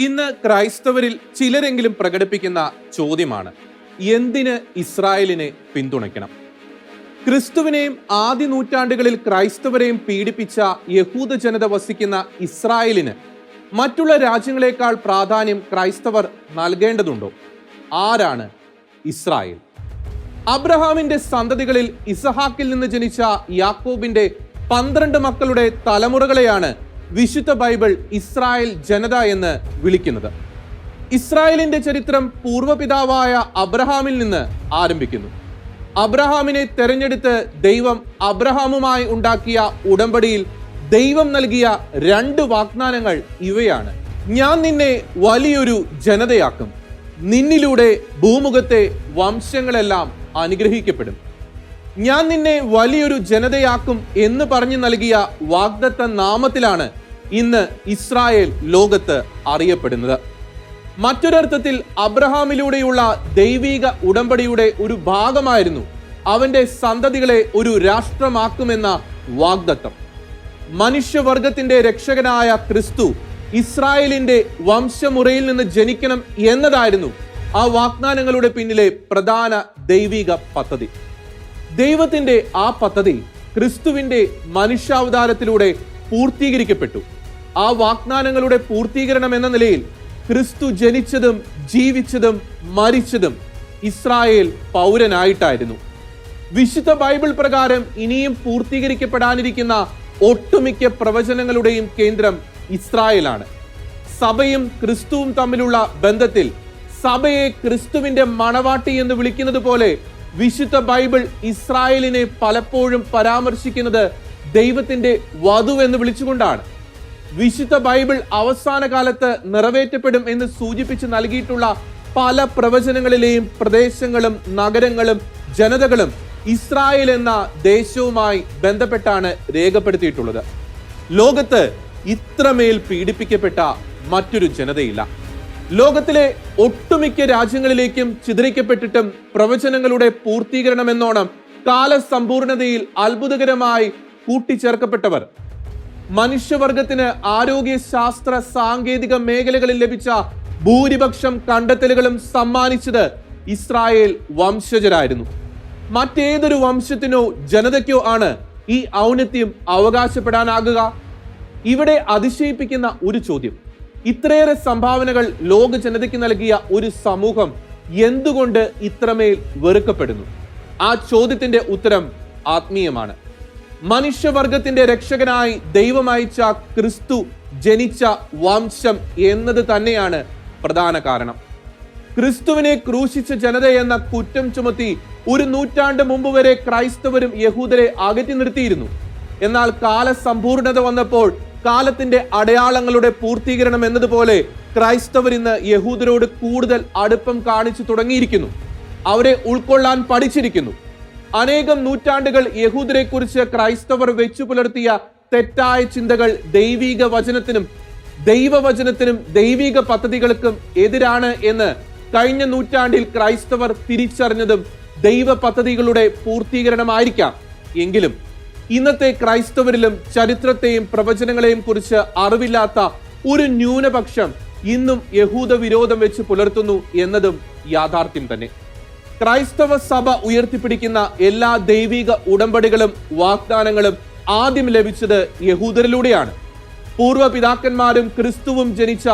ഇന്ന് ക്രൈസ്തവരിൽ ചിലരെങ്കിലും പ്രകടിപ്പിക്കുന്ന ചോദ്യമാണ് എന്തിന് ഇസ്രായേലിനെ പിന്തുണയ്ക്കണം? ക്രിസ്തുവിനെയും ആദ്യ നൂറ്റാണ്ടുകളിൽ ക്രൈസ്തവരെയും പീഡിപ്പിച്ച യഹൂദ ജനത വസിക്കുന്ന ഇസ്രായേലിന് മറ്റുള്ള രാജ്യങ്ങളെക്കാൾ പ്രാധാന്യം ക്രൈസ്തവർ നൽകേണ്ടതുണ്ടോ? ആരാണ് ഇസ്രായേൽ? അബ്രഹാമിന്റെ സന്തതികളിൽ ഇസഹാക്കിൽ നിന്ന് ജനിച്ച യാക്കോബിന്റെ പന്ത്രണ്ട് മക്കളുടെ തലമുറകളെയാണ് വിശുദ്ധ ബൈബിൾ ഇസ്രായേൽ ജനത എന്ന് വിളിക്കുന്നത്. ഇസ്രായേലിന്റെ ചരിത്രം പൂർവപിതാവായ അബ്രഹാമിൽ നിന്ന് ആരംഭിക്കുന്നു. അബ്രഹാമിനെ തെരഞ്ഞെടുത്ത് ദൈവം അബ്രഹാമുമായി ഉണ്ടാക്കിയ ഉടമ്പടിയിൽ ദൈവം നൽകിയ രണ്ട് വാഗ്ദാനങ്ങൾ ഇവയാണ്. ഞാൻ നിന്നെ വലിയൊരു ജനതയാക്കും. നിന്നിലൂടെ ഭൂമുഖത്തെ വംശങ്ങളെല്ലാം അനുഗ്രഹിക്കപ്പെടും. ഞാൻ നിന്നെ വലിയൊരു ജനതയാക്കും എന്ന് പറഞ്ഞു നൽകിയ വാഗ്ദത്ത നാമത്തിലാണ് ഇന്ന് ഇസ്രായേൽ ലോകത്ത് അറിയപ്പെടുന്നത്. മറ്റൊരർത്ഥത്തിൽ അബ്രഹാമിലൂടെയുള്ള ദൈവീക ഉടമ്പടിയുടെ ഒരു ഭാഗമായിരുന്നു അവന്റെ സന്തതികളെ ഒരു രാഷ്ട്രമാക്കുമെന്ന വാഗ്ദത്തം. മനുഷ്യവർഗത്തിന്റെ രക്ഷകനായ ക്രിസ്തു ഇസ്രായേലിന്റെ വംശമുറയിൽ നിന്ന് ജനിക്കണം എന്നതായിരുന്നു ആ വാഗ്ദാനങ്ങളുടെ പിന്നിലെ പ്രധാന ദൈവിക പദ്ധതി. ദൈവത്തിന്റെ ആ പദ്ധതി ക്രിസ്തുവിന്റെ മനുഷ്യാവതാരത്തിലൂടെ പൂർത്തീകരിക്കപ്പെട്ടു. ആ വാഗ്ദാനങ്ങളുടെ പൂർത്തീകരണം എന്ന നിലയിൽ ക്രിസ്തു ജനിച്ചതും ജീവിച്ചതും മരിച്ചതും ഇസ്രായേൽ പൗരനായിട്ടായിരുന്നു. വിശുദ്ധ ബൈബിൾ പ്രകാരം ഇനിയും പൂർത്തീകരിക്കപ്പെടാനിരിക്കുന്ന ഒട്ടുമിക്ക പ്രവചനങ്ങളുടെയും കേന്ദ്രം ഇസ്രായേലാണ്. സഭയും ക്രിസ്തുവും തമ്മിലുള്ള ബന്ധത്തിൽ സഭയെ ക്രിസ്തുവിന്റെ മണവാട്ടി എന്ന് വിളിക്കുന്നത് പോലെ വിശുദ്ധ ബൈബിൾ ഇസ്രായേലിനെ പലപ്പോഴും പരാമർശിക്കുന്നത് ദൈവത്തിന്റെ വധു എന്ന് വിളിച്ചുകൊണ്ടാണ്. വിശുദ്ധ ബൈബിൾ അവസാന കാലത്ത് നിറവേറ്റപ്പെടും എന്ന് സൂചിപ്പിച്ച് നൽകിയിട്ടുള്ള പല പ്രവചനങ്ങളിലെയും പ്രദേശങ്ങളും നഗരങ്ങളും ജനതകളും ഇസ്രായേൽ എന്ന ദേശവുമായി ബന്ധപ്പെട്ടാണ് രേഖപ്പെടുത്തിയിട്ടുള്ളത്. ലോകത്ത് ഇത്രമേൽ പീഡിപ്പിക്കപ്പെട്ട മറ്റൊരു ജനതയില്ല. ലോകത്തിലെ ഒട്ടുമിക്ക രാജ്യങ്ങളിലേക്കും ചിതറിക്കപ്പെട്ടിട്ടും പ്രവചനങ്ങളുടെ പൂർത്തീകരണം എന്നോണം കാലസമ്പൂർണതയിൽ അത്ഭുതകരമായി കൂട്ടിച്ചേർക്കപ്പെട്ടവർ മനുഷ്യവർഗത്തിന് ആരോഗ്യശാസ്ത്ര സാങ്കേതിക മേഖലകളിൽ ലഭിച്ച ഭൂരിപക്ഷം കണ്ടെത്തലുകളും സമ്മാനിച്ചത് ഇസ്രായേൽ വംശജരായിരുന്നു. മറ്റേതൊരു വംശത്തിനോ ജനതയ്ക്കോ ആണ് ഈ ഔന്നത്യം അവകാശപ്പെടാനാകുക. ഇവിടെ അതിശയിപ്പിക്കുന്ന ഒരു ചോദ്യം. ഇത്രയേറെ സംഭാവനകൾ ലോക ജനതയ്ക്ക് നൽകിയ ഒരു സമൂഹം എന്തുകൊണ്ട് ഇത്രമേൽ വെറുക്കപ്പെടുന്നു? ആ ചോദ്യത്തിന്റെ ഉത്തരം ആത്മീയമാണ്. മനുഷ്യവർഗത്തിന്റെ രക്ഷകനായി ദൈവം അയച്ച ക്രിസ്തു ജനിച്ച വംശം എന്നത് തന്നെയാണ് പ്രധാന കാരണം. ക്രിസ്തുവിനെ ക്രൂശിച്ച ജനത എന്ന കുറ്റം ചുമത്തി ഒരു നൂറ്റാണ്ട് മുമ്പ് വരെ ക്രൈസ്തവരും യഹൂദരെ അകറ്റി നിർത്തിയിരുന്നു. എന്നാൽ കാലസമ്പൂർണത വന്നപ്പോൾ കാലത്തിന്റെ അടയാളങ്ങളുടെ പൂർത്തീകരണം എന്നതുപോലെ ക്രൈസ്തവർ ഇന്ന് യഹൂദരോട് കൂടുതൽ അടുപ്പം കാണിച്ചു തുടങ്ങിയിരിക്കുന്നു. അവരെ ഉൾക്കൊള്ളാൻ പഠിച്ചിരിക്കുന്നു. അനേകം നൂറ്റാണ്ടുകൾ യഹൂദരെ കുറിച്ച് ക്രൈസ്തവർ വെച്ചു പുലർത്തിയ തെറ്റായ ചിന്തകൾ ദൈവിക വചനത്തിനും ദൈവവചനത്തിനും ദൈവിക പദ്ധതികൾക്കും എതിരാണ് എന്ന് കഴിഞ്ഞ നൂറ്റാണ്ടിൽ ക്രൈസ്തവർ തിരിച്ചറിഞ്ഞതും ദൈവ പദ്ധതികളുടെ പൂർത്തീകരണമായിരിക്കാം. എങ്കിലും ഇന്നത്തെ ക്രൈസ്തവരിലും ചരിത്രത്തെയും പ്രവചനങ്ങളെയും കുറിച്ച് അറിവില്ലാത്ത ഒരു ന്യൂനപക്ഷം ഇന്നും യഹൂദ വിരോധം വെച്ച് പുലർത്തുന്നു എന്നതും യാഥാർത്ഥ്യം തന്നെ. ക്രൈസ്തവ സഭ ഉയർത്തിപ്പിടിക്കുന്ന എല്ലാ ദൈവിക ഉടമ്പടികളും വാഗ്ദാനങ്ങളും ആദ്യം ലഭിച്ചത് യഹൂദരിലൂടെയാണ്. പൂർവ പിതാക്കന്മാരും ക്രിസ്തുവും ജനിച്ച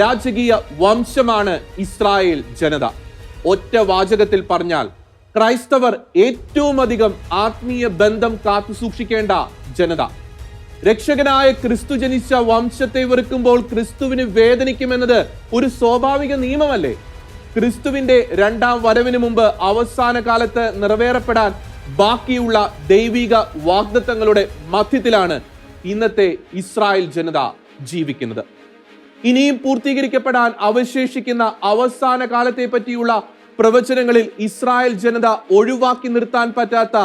രാജകീയ വംശമാണ് ഇസ്രായേൽ ജനത. ഒറ്റ വാചകത്തിൽ പറഞ്ഞാൽ ക്രൈസ്തവർ ഏറ്റവും അധികം ആത്മീയ ബന്ധം കാത്തു സൂക്ഷിക്കേണ്ട ജനത. രക്ഷകനായ ക്രിസ്തു ജനിച്ച വംശത്തെ വെറുക്കുമ്പോൾ ക്രിസ്തുവിന് വേദനിക്കുമെന്നത് ഒരു സ്വാഭാവിക നിയമമല്ലേ? ക്രിസ്തുവിന്റെ രണ്ടാം വരവിന് മുമ്പ് അവസാന കാലത്ത് നിറവേറപ്പെടാൻ ബാക്കിയുള്ള ദൈവിക വാഗ്ദത്തങ്ങളുടെ മധ്യത്തിലാണ് ഇന്നത്തെ ഇസ്രായേൽ ജനത ജീവിക്കുന്നത്. ഇനിയും പൂർത്തീകരിക്കപ്പെടാൻ അവശേഷിക്കുന്ന അവസാന കാലത്തെ പറ്റിയുള്ള പ്രവചനങ്ങളിൽ ഇസ്രായേൽ ജനത ഒഴിവാക്കി നിർത്താൻ പറ്റാത്ത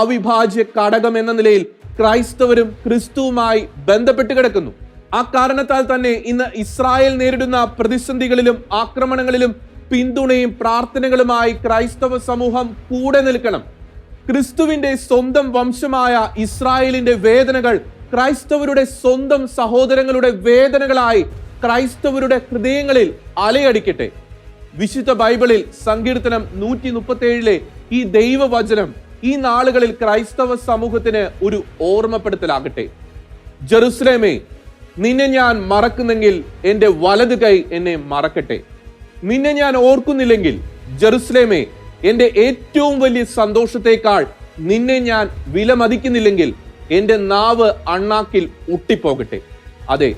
അവിഭാജ്യ ഘടകം എന്ന നിലയിൽ ക്രൈസ്തവരും ക്രിസ്തുവുമായി ബന്ധപ്പെട്ട് കിടക്കുന്നു. ആ കാരണത്താൽ തന്നെ ഇന്ന് ഇസ്രായേൽ നേരിടുന്ന പ്രതിസന്ധികളിലും ആക്രമണങ്ങളിലും പിന്തുണയും പ്രാർത്ഥനകളുമായി ക്രൈസ്തവ സമൂഹം കൂടെ നിൽക്കണം. ക്രിസ്തുവിന്റെ സ്വന്തം വംശമായ ഇസ്രായേലിന്റെ വേദനകൾ ക്രൈസ്തവരുടെ സ്വന്തം സഹോദരങ്ങളുടെ വേദനകളായി ക്രൈസ്തവരുടെ ഹൃദയങ്ങളിൽ അലയടിക്കട്ടെ. വിശുദ്ധ ബൈബിളിൽ സങ്കീർത്തനം നൂറ്റി മുപ്പത്തി ഏഴിലെ ഈ ദൈവവചനം ഈ നാളുകളിൽ ക്രൈസ്തവ സമൂഹത്തിന് ഒരു ഓർമ്മപ്പെടുത്തലാകട്ടെ. ജെറുസലേമേ നിന്നെ ഞാൻ മറക്കുന്നെങ്കിൽ എന്റെ വലത് കൈ എന്നെ മറക്കട്ടെ. നിന്നെ ഞാൻ ഓർക്കുന്നില്ലെങ്കിൽ ജെറുസലേമേ എന്റെ ഏറ്റവും വലിയ സന്തോഷത്തേക്കാൾ നിന്നെ ഞാൻ വിലമതിക്കുന്നില്ലെങ്കിൽ എന്റെ നാവ് അണ്ണാക്കിൽ ഒട്ടിപ്പോകട്ടെ അതെ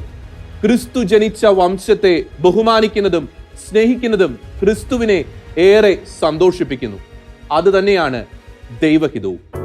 ക്രിസ്തു ജനിച്ച വംശത്തെ ബഹുമാനിക്കുന്നതും സ്നേഹിക്കുന്നതും ക്രിസ്തുവിനെ ഏറെ സന്തോഷിപ്പിക്കുന്നു. അത് തന്നെയാണ് ദൈവഹിതവും.